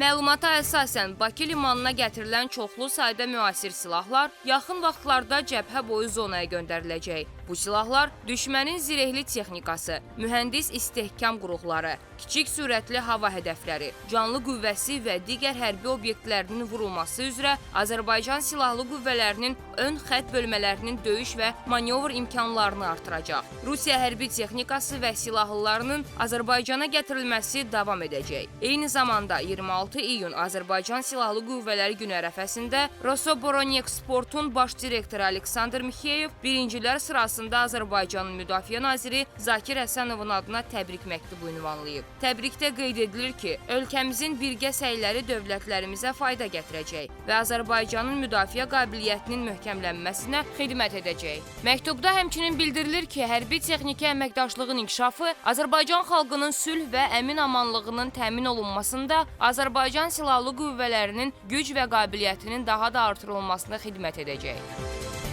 Məlumata əsasən Bakı limanına gətirilən çoxlu sayda müasir silahlar yaxın vaxtlarda cəbhə boyu zonaya göndəriləcək. Bu silahlar düşmənin zirehli texnikası, mühəndis istehkam qurğuları, kiçik sürətli hava hədəfləri, canlı qüvvəsi və digər hərbi obyektlərinin vurulması üzrə Azərbaycan Silahlı Qüvvələrinin ön xətt bölmələrinin döyüş və manevr imkanlarını artıracaq. Rusiya hərbi texnikası və silahlılarının Azərbaycana gətirilməsi davam edəcək. Eyni zamanda 26 iyun Azərbaycan Silahlı Qüvvələri günü ərəfəsində Rosoboronexportun baş direktoru Aleksandr Mixeyev birincilər sırasında Azərbaycanın Müdafiə naziri Zakir Həsənovun adına təbrik məktubu ünvanlayıb. Təbrikdə qeyd edilir ki, ölkəmizin birgə səyləri dövlətlərimizə fayda gətirəcək və Azərbaycanın müdafiə qabiliyyətinin möhkəmlənməsinə xidmət edəcək. Məktubda həmçinin bildirilir ki, hərbi texniki əməkdaşlığın inkişafı Azərbaycan xalqının sülh və əmin amanlığının təmin olunmasında Azərbaycan Silahlı Qüvvələrinin güc və qabiliyyətinin daha da artırılmasına xidmət edəcək.